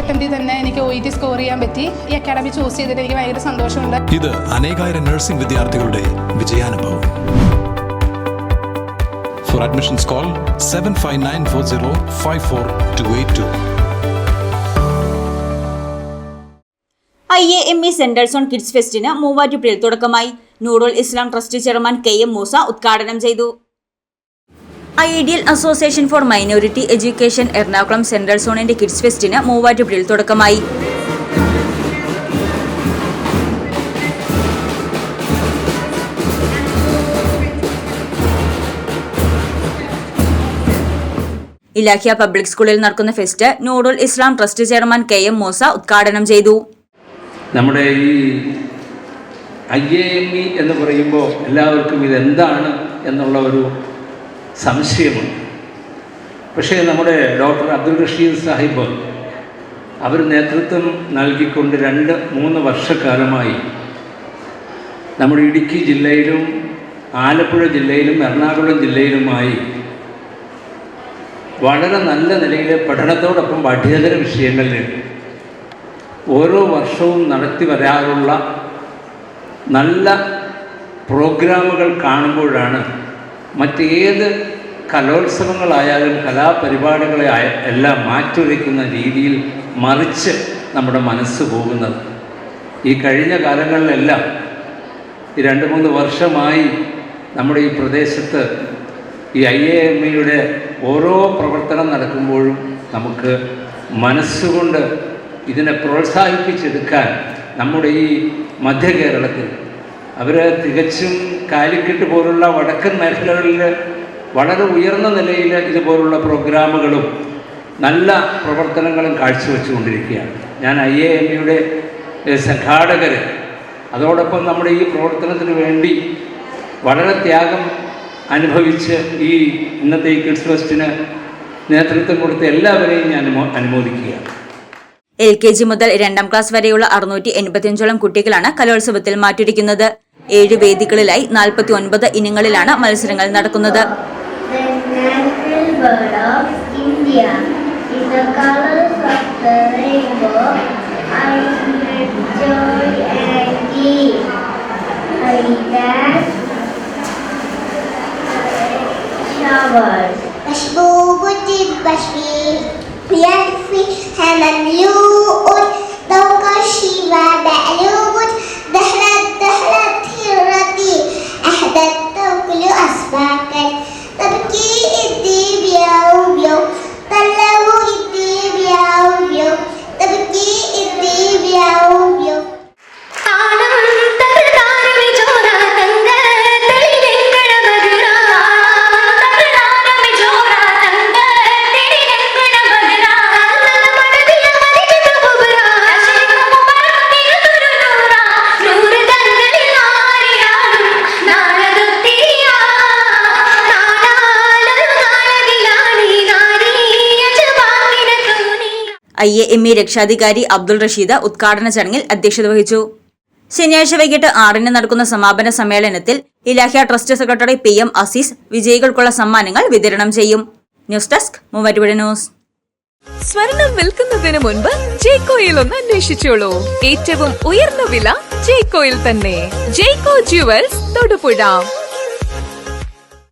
അറ്റംപ്റ്റിൽ തന്നെ എനിക്ക് O E T score ചെയ്യാൻ പറ്റി. ഈ അക്കാഡമി ചൂസ് ചെയ്തിട്ട് എനിക്ക് ഭയങ്കര സന്തോഷമുണ്ട്. ഇത് അനേകായിരം നഴ്സിംഗ് വിദ്യാർത്ഥികളുടെ വിജയാനുഭവം. For admissions call seven five nine four zero five four two eight two I A M E centres on kids ഫെസ്റ്റിന് മൂവാറ്റുപുഴയിൽ തുടക്കമായി. Noorul Islam trust chairman K M Moosa ഉദ്ഘാടനം ചെയ്തു. Ideal association for minority education Ernakulam central സോണിന്റെ kids ഫെസ്റ്റിന് മൂവാറ്റുപുഴയിൽ തുടക്കമായി. Ilahiya public സ്കൂളിൽ നടക്കുന്ന fest Noorul Islam trust chairman K M Moosa ഉദ്ഘാടനം ചെയ്തു. നമ്മുടെ ഈ ഐ എ എം ഇ എന്ന് പറയുമ്പോൾ എല്ലാവർക്കും ഇതെന്താണ് എന്നുള്ള ഒരു സംശയമുണ്ട്. പക്ഷേ നമ്മുടെ ഡോക്ടർ അബ്ദുൾ റഷീദ് സാഹിബ് അവർ നേതൃത്വം നൽകിക്കൊണ്ട് രണ്ട് മൂന്ന് വർഷക്കാലമായി നമ്മുടെ ഇടുക്കി ജില്ലയിലും ആലപ്പുഴ ജില്ലയിലും എറണാകുളം ജില്ലയിലുമായി വളരെ നല്ല നിലയിൽ പഠനത്തോടൊപ്പം പഠ്യേതര വിഷയങ്ങളിൽ ഓരോ വർഷവും നടത്തി വരാറുള്ള നല്ല പ്രോഗ്രാമുകൾ കാണുമ്പോഴാണ് മറ്റേത് കലോത്സവങ്ങളായാലും കലാപരിപാടികളെ എല്ലാം മാറ്റിവെക്കുന്ന രീതിയിൽ മറിച്ച് നമ്മുടെ മനസ്സ് പോകുന്നത്. ഈ കഴിഞ്ഞ കാലങ്ങളിലെല്ലാം ഈ രണ്ട് മൂന്ന് വർഷമായി നമ്മുടെ ഈ പ്രദേശത്ത് ഈ ഐ എ എം ഇയുടെ ഓരോ പ്രവർത്തനം നടക്കുമ്പോഴും നമുക്ക് മനസ്സുകൊണ്ട് ഇതിനെ പ്രോത്സാഹിപ്പിച്ചെടുക്കാൻ നമ്മുടെ ഈ മധ്യ കേരളത്തിൽ അവർ തികച്ചും കാലിക്കെട്ട് പോലുള്ള വടക്കൻ മേഖലകളിൽ വളരെ ഉയർന്ന നിലയിൽ ഇതുപോലുള്ള പ്രോഗ്രാമുകളും നല്ല പ്രവർത്തനങ്ങളും കാഴ്ചവെച്ചുകൊണ്ടിരിക്കുകയാണ്. ഞാൻ ഐ എ എം യുടെ സംഘാടകർ അതോടൊപ്പം നമ്മുടെ ഈ പ്രവർത്തനത്തിന് വേണ്ടി വളരെ ത്യാഗം അനുഭവിച്ച് ഈ ഇന്നത്തെ ഈ കിഡ്സ് ഫെസ്റ്റിന് നേതൃത്വം കൊടുത്ത എല്ലാവരെയും ഞാൻ അനുമോ അനുമോദിക്കുകയാണ്. എൽ കെ ജി മുതൽ രണ്ടാം ക്ലാസ് വരെയുള്ള അറുന്നൂറ്റി എൺപത്തിയഞ്ചോളം കുട്ടികളാണ് കലോത്സവത്തിൽ മാറ്റിരിക്കുന്നത് ഏഴ് വേദികളിലായി നാൽപ്പത്തി ഒൻപത് ഇനങ്ങളിലാണ് മത്സരങ്ങൾ നടക്കുന്നത്. bird of India. In the colors of the rainbow, I spread joy and glee. Haridas showers. Bashbooti Bashbi, Priya Fish, Hanalu, Ur, Dauka Shiva, Balu. I A M E രക്ഷാധികാരി അബ്ദുൾ റഷീദ് ഉദ്ഘാടന ചടങ്ങിൽ അധ്യക്ഷത വഹിച്ചു. ശനിയാഴ്ച വൈകിട്ട് ആറിന് നടക്കുന്ന സമാപന സമ്മേളനത്തിൽ Ilahiya trust secretary P M Azeez വിജയികൾക്കുള്ള സമ്മാനങ്ങൾ വിതരണം ചെയ്യും. News desk Muvattupuzha news. സ്വർണം വിൽക്കുന്നതിന് മുൻപ് ജേക്കോയിൽ ഒന്ന് അന്വേഷിച്ചോളൂ. ഏറ്റവും ഉയർന്ന വില ജേക്കോയിൽ തന്നെ. Jacko jewels Thodupuzha.